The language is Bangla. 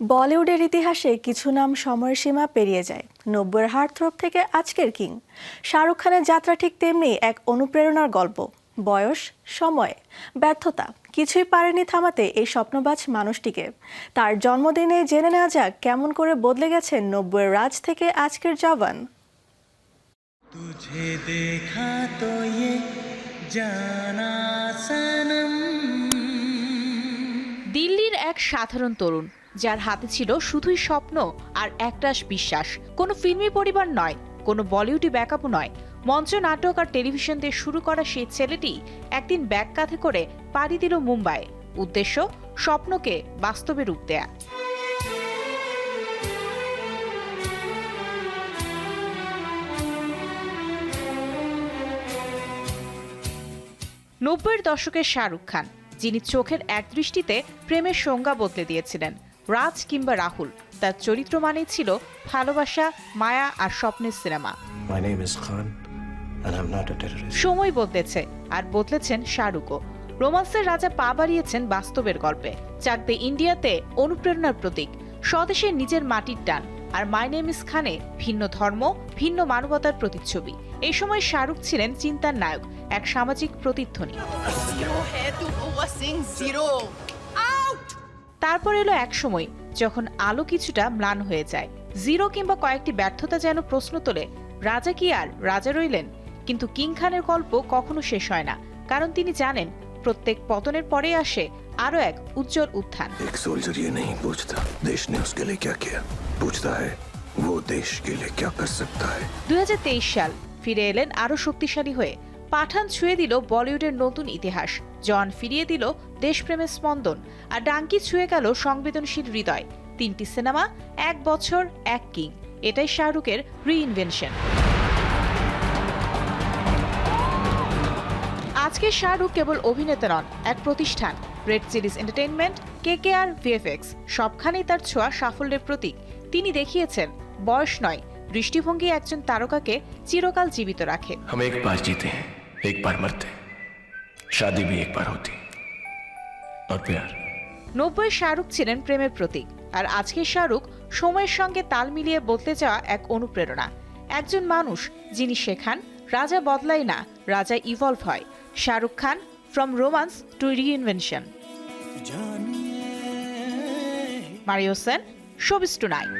বলিউডের ইতিহাসে কিছু নাম সময়সীমা পেরিয়ে যায়। নব্বইয়ের হার্টথ্রোপ থেকে আজকের কিং। শাহরুখ খানের যাত্রা ঠিক তেমনি এক অনুপ্রেরণার গল্প। বয়স সময় ব্যর্থতা কিছুই পারেনি থামাতে এই স্বপ্নবাজ মানুষটিকে। তার জন্মদিনে জেনে নেওয়া যাক কেমন করে বদলে গেছেন নব্বইয়ের রাজ থেকে আজকের জওয়ান তুঝে দেখা তো ইয়ে জানা দিল্লির এক সাধারণ তরুণ যার হাতে ছিল শুধুই স্বপ্ন আর একটাশ বিশ্বাস। কোনো ফিল্মি পরিবার নয়, কোনো বলিউডি ব্যাকআপও নয়। মঞ্চ নাটক আর টেলিভিশন দিয়ে শুরু করা সেই ছেলেটি একদিন ব্যাগ কাঁধে করে পাড়ি দিল মুম্বাই উদ্দেশ্য, স্বপ্নকে বাস্তবে রূপ দেয়া। নব্বইয়ের দশকের শাহরুখ খান, যিনি চোখের একদৃষ্টিতে প্রেমের সংজ্ঞা বদলে দিয়েছিলেন। রাজ কিংবা রাহুল তার চরিত্র মানেই ছিল ভালোবাসা মায়া আর স্বপ্নের সিনেমা. সময় বদলেছে আর বদলেছেন শাহরুখও। রোমান্সের রাজা পা বাড়িয়েছেন বাস্তবের গল্পে চাকদে ইন্ডিয়াতে অনুপ্রেরণার প্রতীক স্বদেশে নিজের মাটির টান আর মাই নেম ইস খানে ভিন্ন ধর্ম ভিন্ন মানবতার প্রতিচ্ছবি। এই সময় শাহরুখ ছিলেন চিন্তার নায়ক এক সামাজিক প্রতিধ্বনি। তারপর এলো এক সময় যখন আলো কিছুটা ম্লান হয়ে যায় জিরো কিংবা কয়েকটি ব্যর্থতা যেন প্রশ্ন তোলে রাজা কি আর রাজা রইলেন কিন্তু কিং খানের গল্প কখনো শেষ হয় না কারণ তিনি জানেন প্রত্যেক পতনের পরে আসে আরও এক উজ্জ্বল উত্থান एक सोल्जर ये नहीं पूछता देश ने उसके लिए क्या किया पूछता है वो देश के लिए क्या कर सकता है দুই সাল ফিরে এলেন আরও শক্তিশালী হয়ে পাঠান ছুঁয়ে দিল বলিউডের নতুন ইতিহাস। জন ফিরিয়ে দিল দেশপ্রেমের স্পন্দন। আর ডাঙ্কি ছুঁয়ে গেল সংবেদনশীল হৃদয়। তিনটি সিনেমা, এক বছর, এক কিং। এটাই শাহরুখের রিইনভেনশন আজকে শাহরুখ কেবল অভিনেতা নন, এক প্রতিষ্ঠান। Red Chillies entertainment K K R VFX, সবখানেই তার ছোঁয়া সাফল্যের প্রতীক। তিনি দেখিয়েছেন, বয়স নয়, দৃষ্টিভঙ্গি একজন তারকাকে চিরকাল জীবিত রাখে। एक बार जीते हैं एक बार मरते हैं शादी भी एक बार होती और प्यार নব্বই শাহরুখ ছিলেন প্রেমের প্রতীক আর আজকের শাহরুখ সময়ের সঙ্গে তাল মিলিয়ে বদলে যাওয়া এক অনুপ্রেরণা একজন মানুষ যিনি শেখান রাজা বদলায় না রাজা ইভলভ হয় Shahrukh Khan from romance to reinvention जानिए Mario Sen showbiz tonight